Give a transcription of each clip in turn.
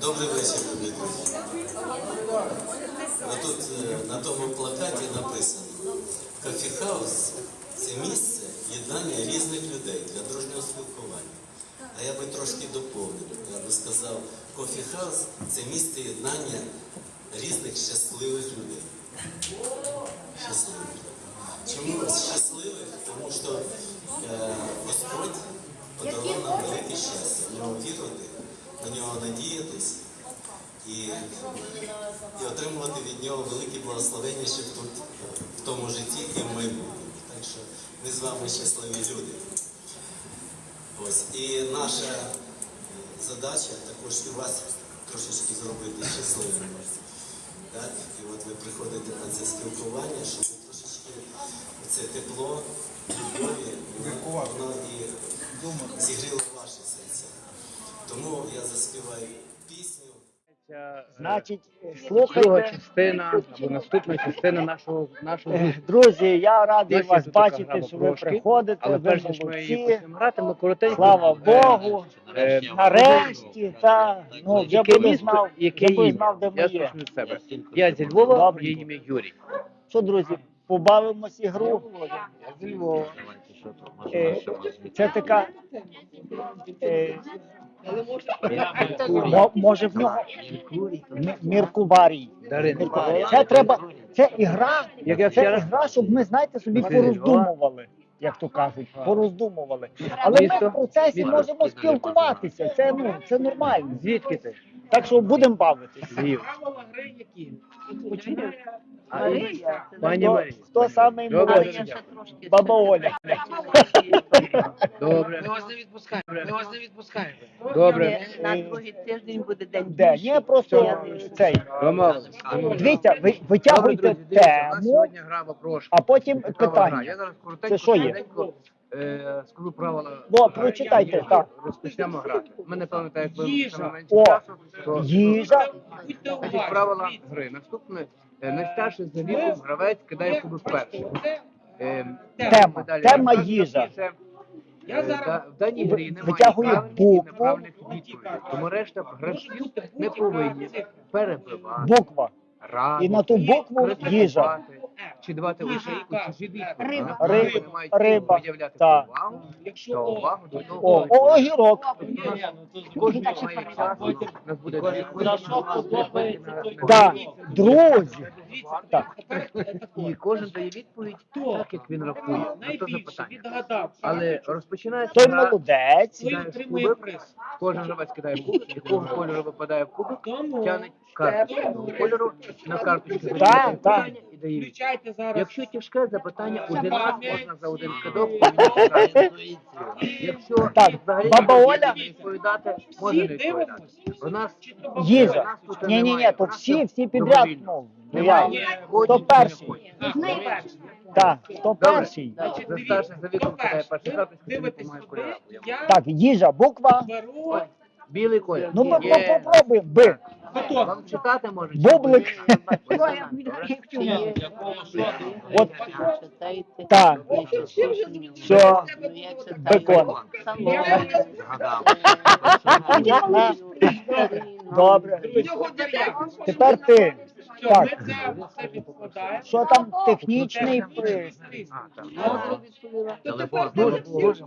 Добрий вечір, любі друзі. Отут е, на тому плакаті написано Кофіхаус це місце єднання різних людей для дружнього спілкування. А я би трошки доповнив. Я би сказав, кофіхаус це місце єднання різних щасливих людей. Щасливих. Чому щасливих? Тому що е, Господь подарував нам велике щастя. В нього на нього надіятись і, і отримувати від нього великі благословення ще тут, в тому житті і в майбутньому. Так що ми з вами щасливі люди. Ось. І наша е, задача також і вас трошечки зробити щасливими. Так? І от ви приходите на це спілкування, щоб трошечки це тепло, любові, воно, воно і зігріло ваше серце. Тому я заспіваю пісню. Значить, друга слухайте, частина або наступна частина нашого нашого е, друзі, я радий вас тут така бачити, що ви приходите, але ви перш ніж ми її молодці. почнемо грати, ми коротенько Слава е, Богу. е, Нарешті, та ну вже яке буде місто, знав, яке ім'я? знав, де ми Я є. з себе. Я зі Львова, Добре. є ім'я Юрій. Що, друзі, побавимось ігру. Я зі Львова. Е, Це така. е, мо- Може в нього Міркуварій. Дарина. Міркуварій. Це треба, це ігра, Як я це вчора- ігра, щоб ми, знаєте, собі пороздумували, як то кажуть, пороздумували. Але ми Місто? в процесі Місто? можемо спілкуватися, це, ну, це нормально. Звідки ти? Так що будемо бавитися. Марія, Пані Хто, Марія. хто самий Добре, молодший? Баба Оля. Добре. Ми вас не відпускаємо. Ми вас не відпускаємо. Добре. На другий тиждень буде день. Де? Ні, просто цей. Дивіться, ви витягуйте тему, сьогодні гра вопрошка. а потім питання. Я зараз коротенько, Це що є? е, скажу правила. Бо, гри. прочитайте, так. Розпочнемо грати. Ми не пам'ятаю, як ви Їжа. на менше О, часу, то Їжа. Значить, правила гри. Наступне, е, найстарший за віком гравець кидає кубик перший. Е, Тема. Тема їжа. це, Я е, зараз В даній грі немає Витягує правильних і букву. неправильних відповідей. Тому решта гравців не повинні перебивати, Буква. радити, І на ту букву критикувати їжа. Чи давати так. чужі відповіді. Риба. Вони Риба. мають Риба. виділяти Так. увагу Якщо увагу до О, того. о, огірок. Кожен має час, у нас буде дві хвилини. Да, друзі. Так. е. І кожен дає відповідь так, як він рахує на то найбільше запитання. відгадав, Але розпочинається Той гра, молодець. той кидаєш отримує кубик, приз. кожен гравець кидає кубик, якого кольору випадає в кубик, тягне карточку кольору, на карточку Так, так. Дає включайте зараз. Якщо тяжке запитання один раз, можна за один кидок. Якщо Так, взагалі баба не Оля. відповідати, може Всі не відповідати. дивимось. У нас Чи то Їжа. у нас тут Ні, ні, ні, немає, то у нас всі, тут всі підряд. добровільно. Ну. Немає. Ходять, Хто перший? не ходять. Хто? Так, хто Добре. перший? Значить, За дивіться, старшим віком перший? перший Дивитесь я Так, їжа, буква. беру Білий колір. Ну, ми Є. попробуємо. Б. Вам читати може? Бублик. От так. Все. Бекон. Добре. Тепер ти. Все, Так. ми це все підкладаємо. Що там технічний Дуже, дуже.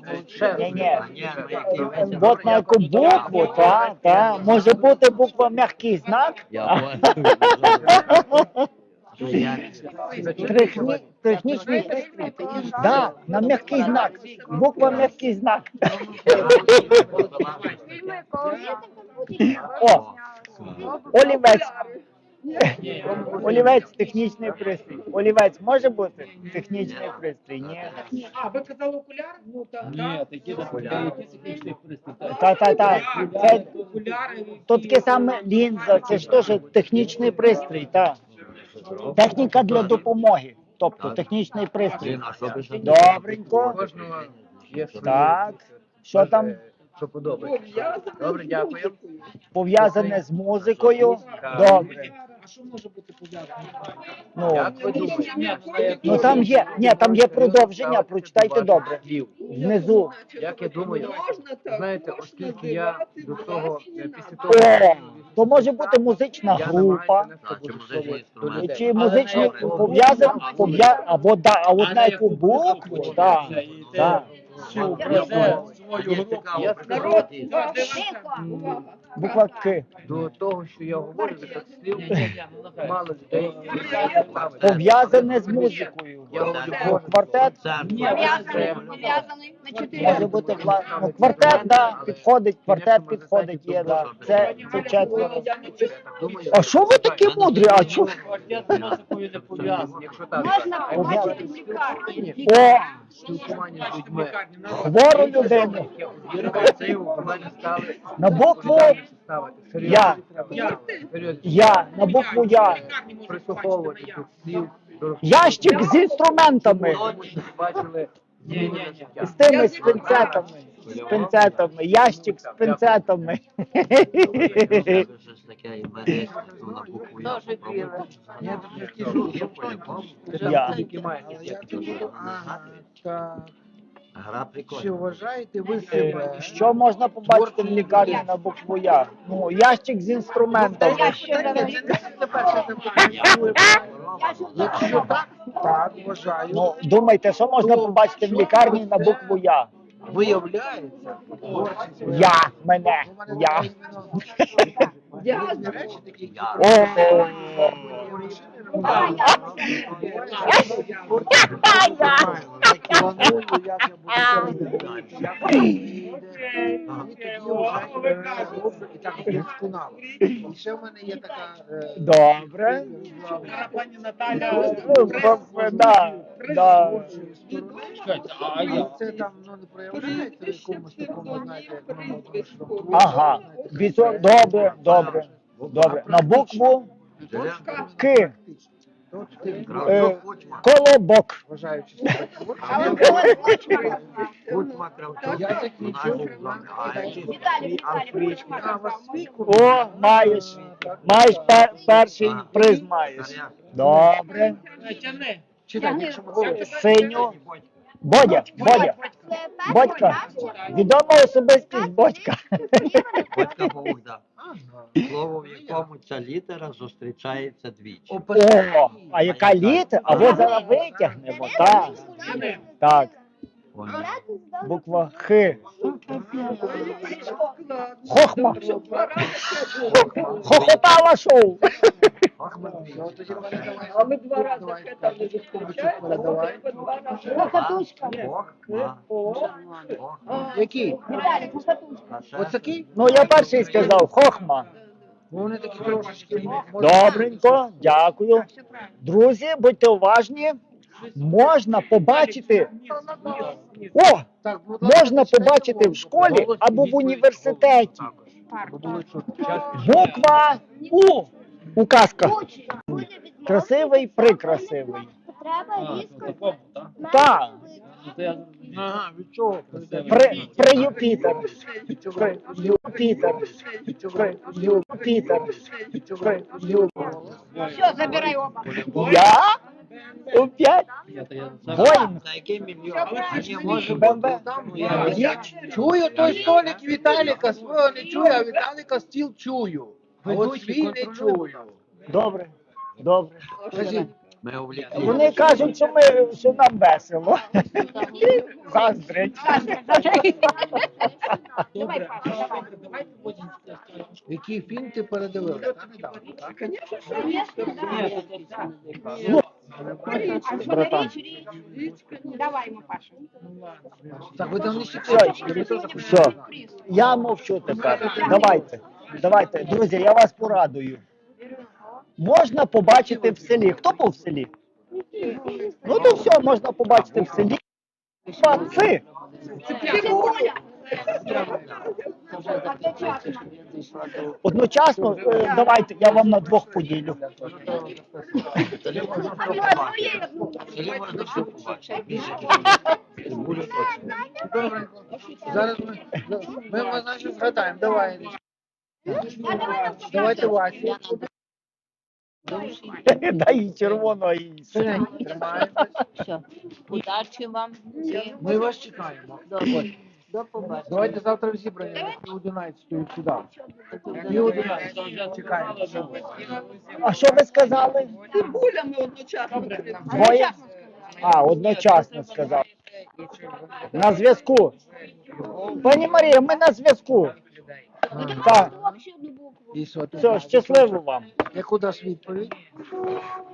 Ні, ні. От на яку букву, так, так. Може бути буква м'який знак. Техні, технічний пристрій. Да, на м'який знак. Буква м'який знак. О, олівець. Олівець технічний пристрій. Олівець може бути технічний пристрій? Ні. А, ви казали окуляр? Ну так. Ні, такі Та, та, та. Це окуляри. то таке саме лінза, це ж теж технічний пристрій, так. Техніка для допомоги. Тобто технічний пристрій. Добренько. Так. Що там Що подобається. Добре, дякую. пов'язане з музикою? Добре. Що може бути пов'язано? Ну, Як ви думаєте? Ну, там є, ні, там є продовження, прочитайте добре. Внизу. Як я думаю, знаєте, оскільки я до того, е, після того, О, то може бути музична я група. намагаюся А, чи музичний до Чи музичні пов'язані, пов'я... або да, а от на яку букву, так, так. Я свою групу. Буква К. До того, що я говорю, від цих слів ну, мало людей. Пов'язане з музикою. Я говорю, Бо квартет Ні, Пов'язаний, пов'язаний на чотири. може бути ну, квартет, да, підходить, квартет підходить, є, да. Це, це четверо. Так. А що ви такі мудрі? А чого? Квартет з музикою не пов'язаний. Якщо так, Можна побачити в лікарні. О, спілкування з людьми. хвору людину. Це у мене стали На букву ставити. Я. Я, на букву Я. Прислуховувати цих слів до Ящик з інструментами. тому, що бачили зміни на життя. З тими з пінцетами. З пінцетами. Ящик з. Так, Гра чи вважаєте ви Е, себе? Що можна побачити в лікарні на букву Я? Ну, ящик з інструментами. Я ще не Якщо так, так, вважаю. Ну, думайте, що можна побачити в лікарні на букву Я? Виявляється, творчість. Я, мене, я. я. речі, такі, які Я. О, планую, як я буду це робити, як я вийде. І ще в мене є така добре. Пані Наталя. Це там не проявляється в якомусь такому, знаєте, Ага. Добре, добре. Добре. На букву К. Е, Кучма. Колобок. вважаючи себе творчим. Кучма Кравчук. Я закінчив. Віталій, Віталій, О, маєш. Маєш пер- перший приз маєш. Добре. Якщо. Синю. Бодя, Бодя. Бодька. Відома особистість батька. Батька Богда. Слово, в якому ця літера зустрічається двічі. О, а яка літера? А от зараз витягнемо. Так. Так. Буква Х. Хохма. Хохотала шоу. Ну. А ми два рази там не покатушка. Ось такий? Ну я перший сказав, хохма. Вони такі трошечки. Добренько, дякую. Друзі, будьте уважні. Можна побачити. О! Можна побачити в школі або в університеті. Буква У. Указка. Красивий, прикрасивий. Треба різко. Так. Ага, від чого? При, при Юпітер. При Юпітер. При Юпітер. При Юпітер. Все, забирай оба. Я? Воїн. Який мільйон? Ні, може Може, Я чую той столик Віталіка, свого не чую, а Віталіка стіл чую. А от свій не чую. Добре. Добре. Кажіть, Ми. Вони кажуть, що ми що нам весело. Заздрять. Давай, Паша. Давайте потім. який фільм ти передивився? Ну, що Братан. річ, річ? Давай Паша. Так, ви там не все. Я мовчу тепер. Давайте. Давайте, друзі, я вас порадую. Можна побачити в селі. Хто був в селі? Ну то все, можна побачити в селі. Паци. Одночасно, е, давайте, я вам на двох поділю. Зараз ми, ми, ми згадаємо. Давай. Давайте Васі. Дай їй червоного і тримаємось. Все. Удачі вам. І Ми вас чекаємо. Добре. До побачення. Давайте завтра в зібрання на пів одинадцятої сюди. Пів одинадцятої. Чекаємо. А що ви сказали? Гулями одночасно. Двоє? А, одночасно сказав. На зв'язку. Пані Марія, ми на зв'язку. Так, І ти? все, щасливо вам. Яку даш відповідь?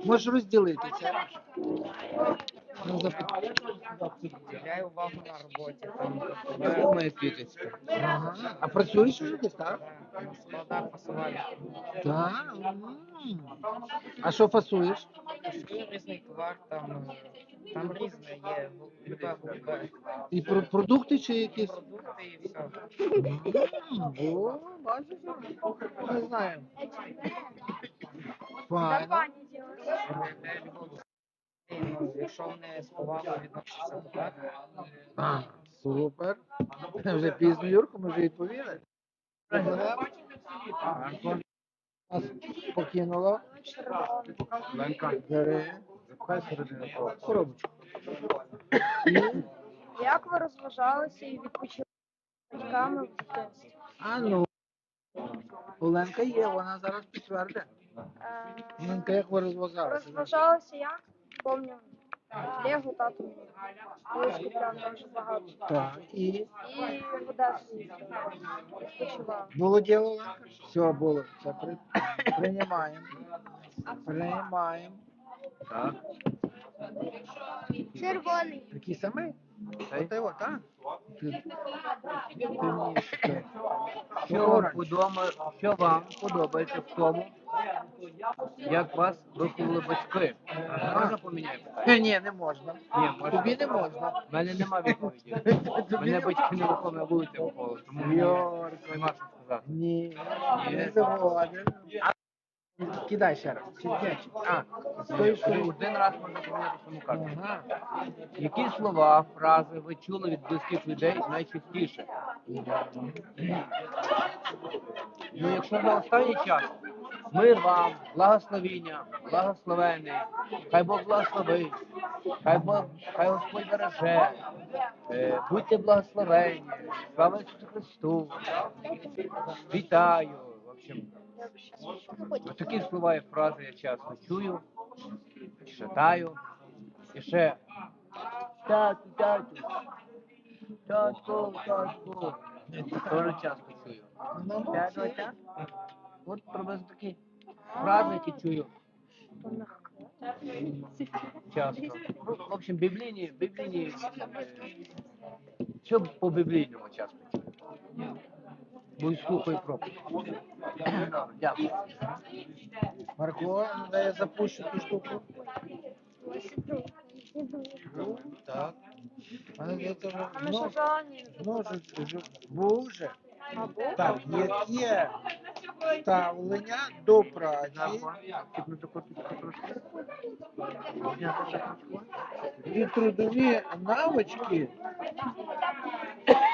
Можеш розділитися. Ну, запит- увагу на роботі, там моя квіточка. Ага. А працюєш вже десь, так? Складав фасування. Так. м. А що фасуєш? Фасую різний товар, там, е, там різне є, любе голубе, І про продукти чи якісь? продукти і все. О, бачиш, не знаю. Файно. Проявляє любов. Ну, Якщо вони з повагою відносяться до тебе, А, супер. Вже пізно, Юрко, ми вже відповіли. Нас покинуло. Бери. Середину. Коробочку. Як ви розважалися і відпочивали з батьками в дитинстві? А ну. Оленка є, вона зараз підтвердить. Е, Оленка, як ви розважалися? Розважалася як? Помню. Лего тато мені. Колись купляв дуже багато. Так, і І в Одесу їздила. відпочивала. було діло, Оленка? Все було. Все при... приймаємо. Приймаємо. Так. Червоний. Такий самий? От його, так? Що вам, подома, що вам подобається в тому, як вас виховали батьки? Можна поміняти? Ні, ні, не можна. Ні, можна. Тобі не можна. У мене нема відповіді. Мене батьки не виховали, вулиці виховали, тому Йорко. нема що сказати. Ні, не згоден. Кидай ще раз. Чи ні? А, з тої Один раз можна поміняти саму карту. Ага. Які слова, фрази ви чули від близьких людей найчастіше? Ну, якщо за останній час мир вам, благословіння, благословений, хай Бог благословить, хай Бог, хай Господь береже, е, будьте благословені, слава Ісусу Христу, вітаю. В общем, такі слова і фрази я часто чую, читаю. І ще тату, тату, тату, тату. Теж часто чую. Тату, тату. От приблизно такі фрази, які чую. Часто. В общем, біблійні, біблійні, е, що по біблійному часто чую. Бо слухаю проповідь. Дякую. Марко, дай я запущу ту штуку. Так. А я це вже- А ми що жані? ж- ж- був вже. Так, яке ставлення до праці і трудові навички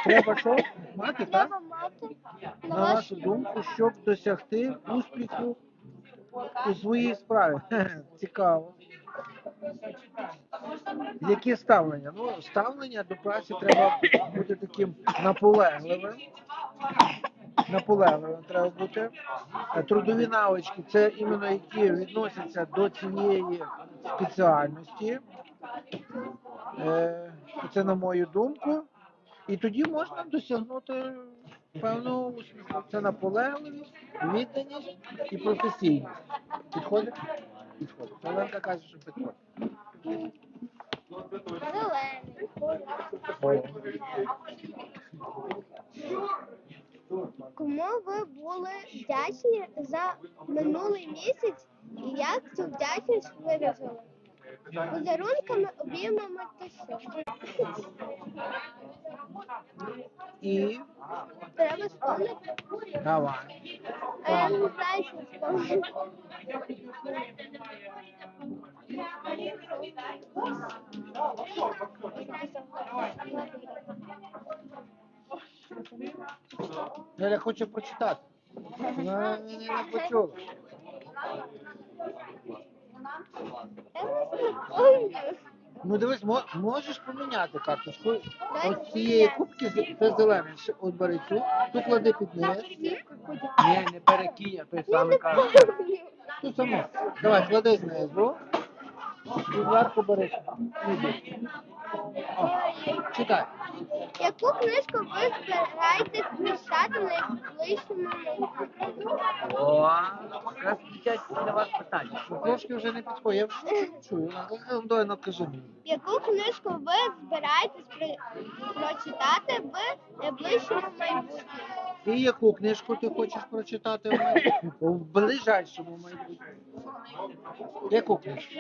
треба що? Мати, так? На вашу думку, щоб досягти успіху у своїй справі. Цікаво. Які ставлення? Ну, ставлення до праці треба бути таким наполегливим. Наполегливим треба бути. Трудові навички це іменно які відносяться до цієї спеціальності. Е, Це на мою думку. І тоді можна досягнути певного успіху. Це наполегливість, відданість і професійність. Підходить? Підходить. Оленка каже, що підходить. Кому ви були вдячні за минулий місяць і як цю вдячність виразили? Подарунками, обіймами та що? І Треба спомнити. давай. А я не знаю, що спомнити. Я хочу прочитати. Почула. Я не помню. Ну дивись, мо- можеш поміняти карточку. От цієї кубки з- це зелений. Ще От бери цю, ту клади під неї. Ні, не перекинь, а той самий каже. Ту саму. Давай, клади знизу. І зверху бери. Іди. Читай. Яку книжку ви збираєтесь прочитати найближчому майбутньому? О, якраз дитячі для вас питання. Ну, Трошки вже не підходить. Я вже чую. Давай накажи мені. Яку книжку ви збираєтесь при... прочитати в найближчому майбутньому? І яку книжку ти хочеш прочитати в? В ближайшому майбутньому. Яку книжку?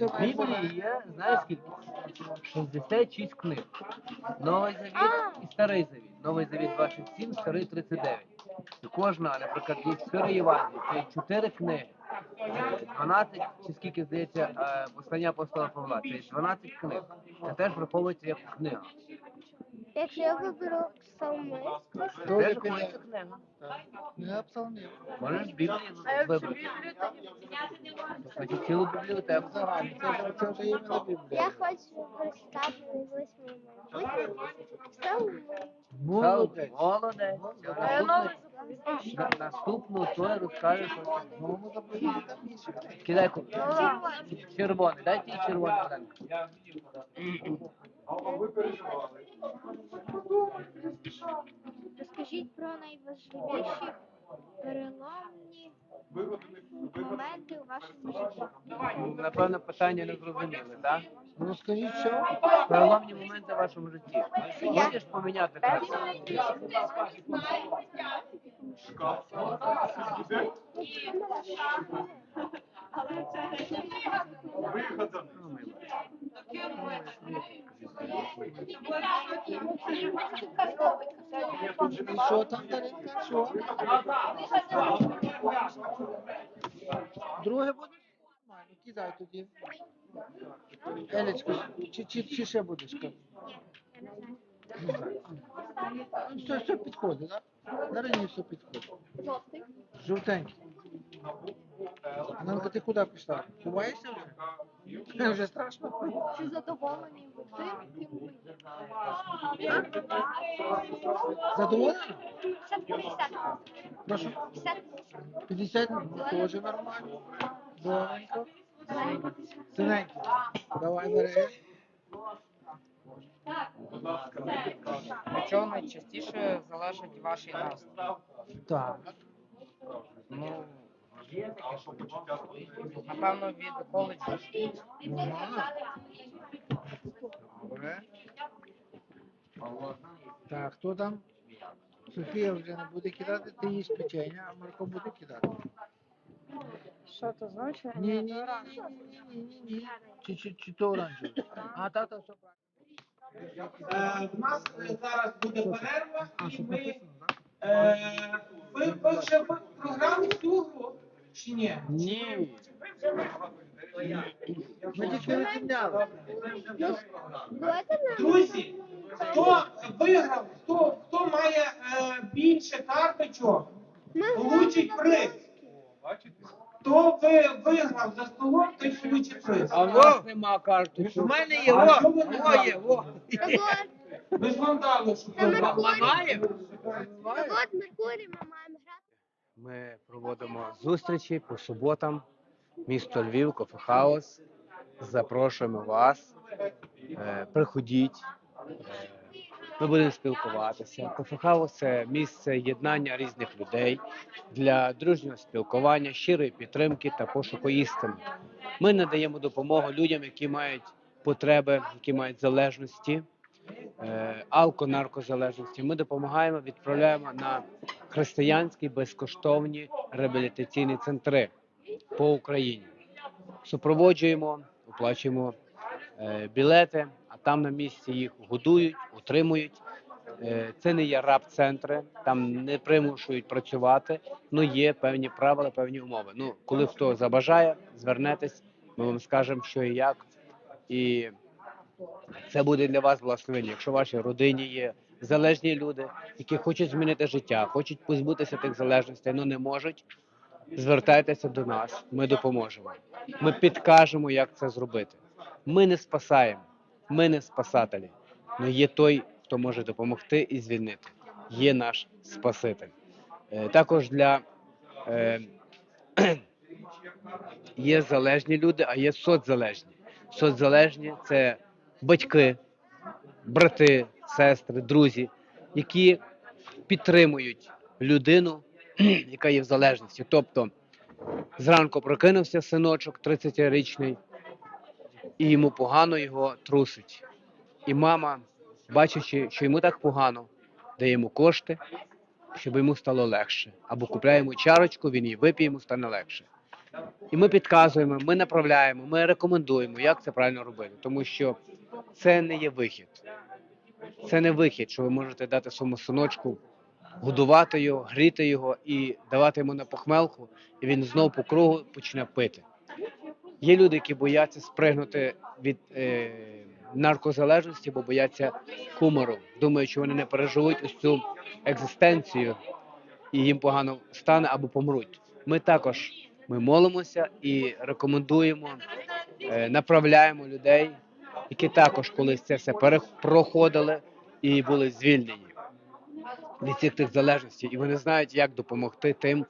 В Біблії є, знаєш скільки? 66 книг. Новий Завіт і Старий Завіт. Новий Завіт 27, Старий 39. І кожна, наприклад, є 4 Євангелії, це 4 книги. 12, чи скільки здається, е, послання апостола Павла, це 12 книг. Це теж враховується як книга. Якщо я виберу псалми, Тоже теж книга. книга. Я псалмів. Можеш Біблію вибрати. Значить, цілу бібліотеку. Загально. Це, вже- це вже іменно я Біблія. хочу прочитати в найближчому псалми. Молодець. Молодець. Наступний- на- Наступну той розкаже, що це. Новому заповіті там більше. Кидай ку- червоний. Дайте їй червоний Оленко. Розкажіть про найважливіші переломні моменти у вашому житті. Ну, Напевно, питання не зрозуміли, так? Ну скажіть, що? Переломні моменти в вашому житті. Хочеш поміняти карту? Ну, ми І що там, Даринка? Що? Друге буде? Нормально, кидай тоді. Елечка, чи, чи, чи ще будеш? Ну, все, все підходить, так? Да? Дарині все підходить. Жовтенький. Нанка, ти куди пішла? Ховаєшся вже? Вже страшно? Чи задоволені ви тим, ким ви є? Задоволена? 50-50. Прошу. 50-50. 50 теж нормально. Добренько. Синенький. Давай бери. Чого найчастіше залежить ваш настрій? Так. Ну, напевно, від коледжу. Добре. Так, хто там? Софія вже не буде кидати, ти їсть печення, а Марко буде кидати. Що це значить? Ні, ні, ні, ні, ні, ні, ні. Чи, чи, чи то оранжеве? А, та, та, все правильно. В нас зараз буде перерва, і ми. е, Ви, ви вже в всю гру чи ні? Ні. Друзі, хто виграв, хто, хто має е, більше карточок, получить приз. Хто ви виграв за столом, той получить приз. А в нас нема карточок. У мене є, А що ви не во є. Ми ж вам дали, що ви. Маємо? завод Меркурій ми. Ми проводимо зустрічі по суботам. Місто Львів, Кофехаус. Запрошуємо вас. Е, Приходіть. Е, Ми будемо спілкуватися. Кофехаус це місце єднання різних людей для дружнього спілкування, щирої підтримки та пошуку істини. Ми надаємо допомогу людям, які мають потреби, які мають залежності, алко-наркозалежності. Ми допомагаємо, відправляємо на християнські безкоштовні реабілітаційні центри по Україні. Супроводжуємо, оплачуємо е, білети, а там на місці їх годують, утримують. Е, Це не є раб-центри, там не примушують працювати, ну є певні правила, певні умови. Ну, коли хто забажає, звернетесь, ми вам скажемо, що і як. І це буде для вас благословення. Якщо в вашій родині є залежні люди, які хочуть змінити життя, хочуть позбутися тих залежностей, але не можуть, звертайтеся до нас, ми допоможемо. Ми підкажемо, як це зробити. Ми не спасаємо, ми не спасателі. але є той, хто може допомогти і звільнити. Є наш Спаситель. Е, Також для е, є залежні люди, а є соцзалежні. Соцзалежні це батьки, брати, сестри, друзі, які підтримують людину, яка є в залежності. Тобто зранку прокинувся синочок 30-річний, і йому погано його трусить. І мама, бачачи, що йому так погано, дає йому кошти, щоб йому стало легше. Або купляє чарочку, він її вип'є, йому стане легше. І ми підказуємо, ми направляємо, ми рекомендуємо, як це правильно робити, тому що це не є вихід. Це не вихід, що ви можете дати своєму синочку, годувати його, гріти його і давати йому на похмелку, і він знов по кругу почне пити. Є люди, які бояться спригнути від е, наркозалежності, бо бояться кумару, думають, що вони не переживуть ось цю екзистенцію і їм погано стане або помруть. Ми також ми молимося і рекомендуємо, е, направляємо людей, які також колись це все проходили і були звільнені від цих тих залежностей, і вони знають, як допомогти тим,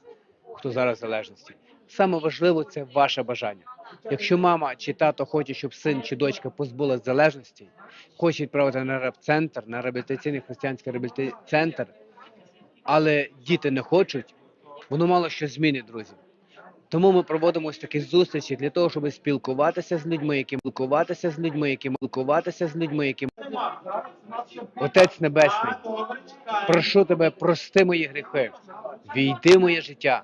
хто зараз в залежності. Саме важливо це ваше бажання. Якщо мама чи тато хоче, щоб син чи дочка позбулась залежності, хоче відправити на реп-центр, на реабілітаційний християнський реабілітаційний центр, але діти не хочуть, воно мало що змінить, друзі. Тому ми проводимо ось такі зустрічі для того, щоб спілкуватися з людьми, які спілкуватися з людьми, які спілкуватися з людьми, які Отець Небесний, прошу тебе, прости мої гріхи, війди моє життя,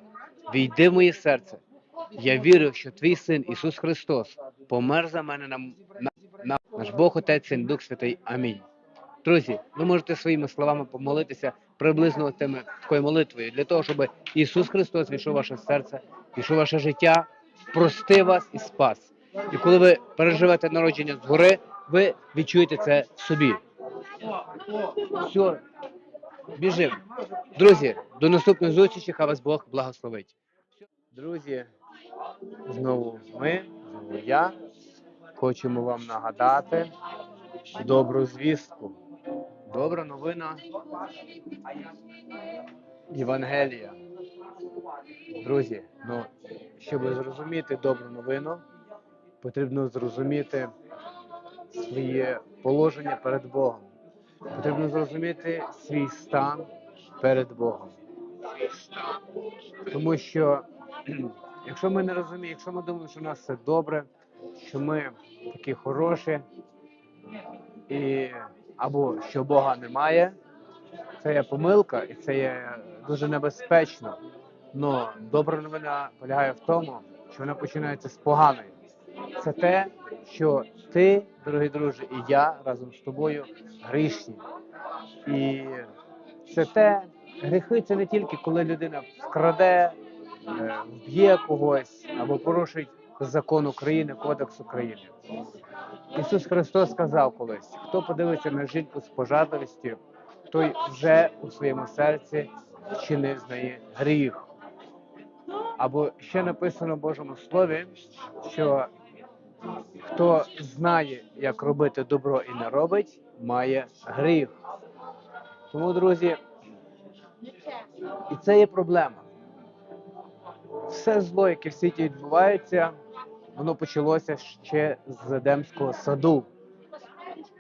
війди моє серце. Я вірю, що твій син Ісус Христос помер за мене на, на, на наш Бог, Отець, Син, Дух Святий. Амінь. Друзі, ви можете своїми словами помолитися приблизно тими такою молитвою для того, щоб Ісус Христос війшов ваше серце, війшов ваше життя, простив вас і спас. І коли ви переживете народження згори, ви відчуєте це в собі. Все, біжимо. Друзі, до наступної зустрічі, хай вас Бог благословить. Друзі, знову ми, знову я, хочемо вам нагадати добру звістку. Добра новина Євангелія. Друзі, ну, щоб зрозуміти добру новину, потрібно зрозуміти своє положення перед Богом. Потрібно зрозуміти свій стан перед Богом. Тому що якщо ми не розуміємо, якщо ми думаємо, що у нас все добре, що ми такі хороші, і або що Бога немає, це є помилка і це є дуже небезпечно. Но добра новина полягає в тому, що вона починається з поганої. Це те, що ти, дорогі друже, і я разом з тобою грішні. І це те, гріхи це не тільки коли людина вкраде, е, вб'є когось або порушить закон України, Кодекс України. Ісус Христос сказав колись: хто подивиться на жінку з пожадливістю, той вже у своєму серці вчинив з неї гріх. Або ще написано в Божому Слові, що хто знає, як робити добро і не робить, має гріх. Тому, друзі, і це є проблема. Все зло, яке в світі відбувається, воно почалося ще з Едемського саду.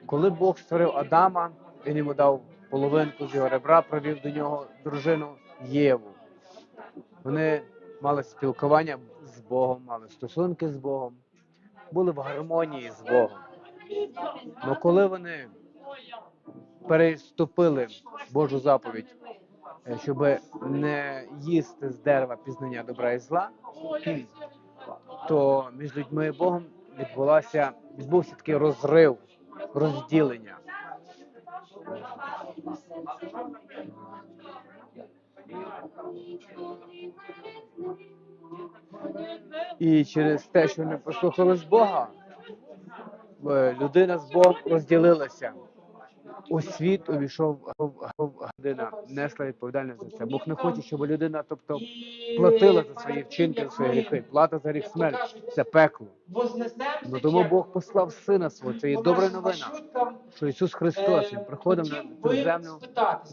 Коли Бог створив Адама, він йому дав половинку з його ребра, провів до нього дружину Єву. Вони мали спілкування з Богом, мали стосунки з Богом, були в гармонії з Богом. Але коли вони переступили Божу заповідь, е, щоб не їсти з дерева пізнання добра і зла, то між людьми і Богом відбулася, відбувся такий розрив, розділення. І через те, що не послухались Бога, е, людина з Богом розділилася. У світ увійшов година, несла відповідальність за це. Бог не хоче, щоб людина, тобто, платила за свої вчинки, за свої гріхи. Плата за гріх смерть це пекло. Ну тому Бог послав сина свого. Це є добра новина, що Ісус Христос він приходив на цю землю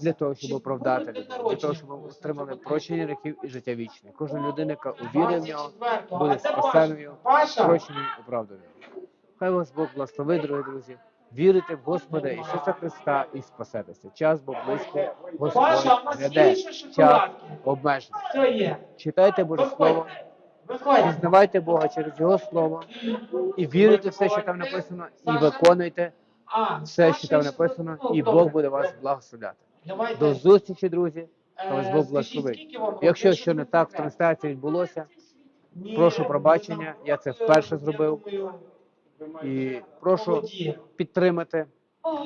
для того, щоб оправдати людей, для того, щоб отримали прощення гріхів і життя вічне. Кожна людина, яка увірує в нього, буде спасеною, прощеною, оправданою. Хай вас Бог благословить, дорогі друзі. Вірите в Господа Ісуса Христа і спасетеся. Час бо близько Господь гряде. Час обмежений. Все є. Читайте Боже Слово, пізнавайте Бога через Його Слово і вірите в все, що там написано, і виконуйте все, що там написано, і Бог буде вас благословляти. До зустрічі, друзі. Е, Бог благословить. Якщо що не так в трансляції відбулося, прошу пробачення, я це вперше зробив. І прошу підтримати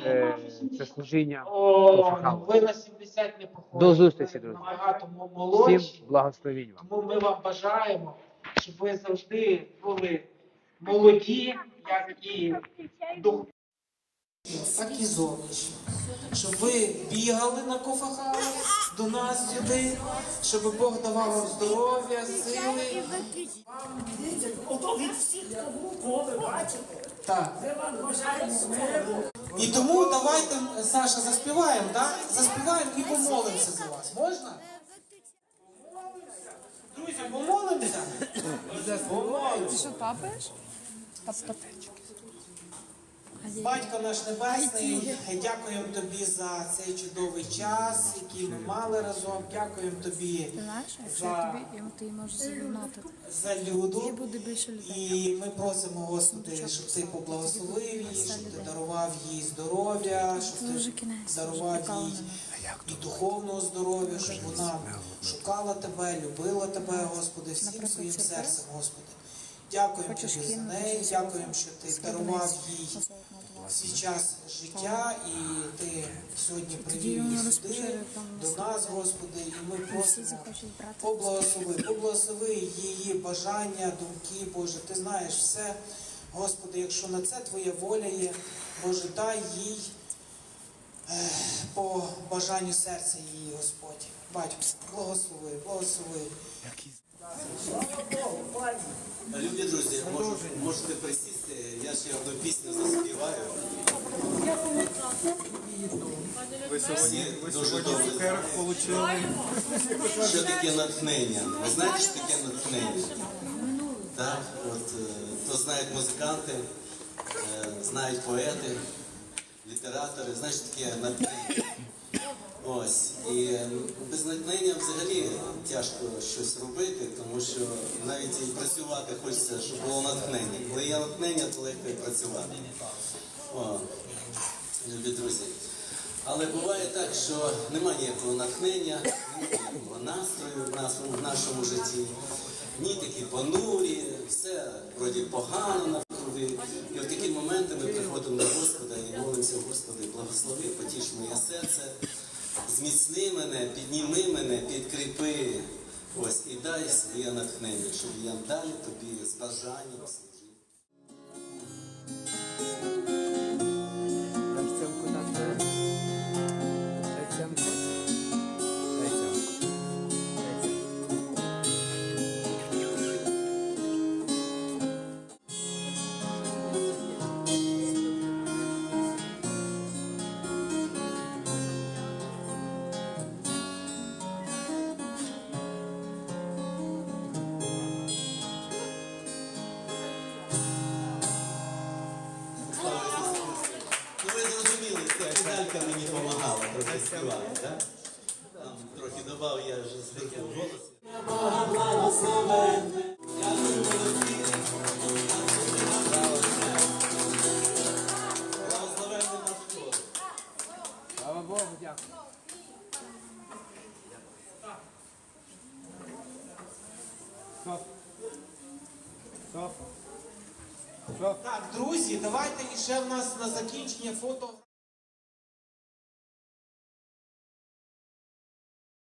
е, це служіння. О, ви на 70 не походите. До зустрічі, друзі. Набагато мо- Всім благословінь вам. Тому ми вам бажаємо, щоб ви завжди були молоді, як і дух, так і зовнішні. Щоб ви бігали на кофахаус до нас сюди, щоб Бог давав вам здоров'я, сили. Ото від всіх кого ви бачите, Так. ми вам бажаємо миру. І тому давайте, Саша, заспіваємо, так? Заспіваємо і помолимося за вас. Можна? Друзі, помолимося? Помолимося. Що тапаєш? Папатечки. Батько наш Небесний, дякуємо тобі за цей чудовий час, який ми мали разом. Дякуємо тобі за, за люду. Буде більше людей. І ми просимо, Господи, щоб ти поблагословив її, щоб ти дарував їй здоров'я, щоб ти дарував їй і духовного здоров'я, щоб вона шукала тебе, любила тебе, Господи, всім своїм серцем, Господи. Дякуємо тобі за неї, дякуємо, що ти дарував їй свій час життя, і ти сьогодні привів її сюди, до нас, Господи, і ми просимо. Поблагослови, поблагослови її бажання, думки, Боже, ти знаєш все. Господи, якщо на це Твоя воля є, Боже, дай їй е, по бажанню серця її, Господь. Батько, благослови, благослови. Любі друзі, мож- можете присісти, я ще одну пісню заспіваю. Ви сьогодні, ви Дуже сьогодні добре. цукерок отримали. Що таке натхнення? Ви знаєте, що таке натхнення? Так, от, е, то знають музиканти, е, знають поети, літератори, що таке натхнення. Ось. І е, без натхнення взагалі тяжко щось робити, тому що навіть і працювати хочеться, щоб було натхнення. Коли є натхнення, то легко і працювати. О, любі друзі. Але буває так, що немає ніякого натхнення, ніякого настрою в нашому, в нашому житті. Ні такі понурі, все вроді погано навкруги. І в такі моменти ми приходимо до Господа і молимося, Господи, благослови, потіш моє серце, зміцни мене, підніми мене, підкріпи. Ось і дай своє натхнення, щоб я далі тобі з бажанням служив. tinha foto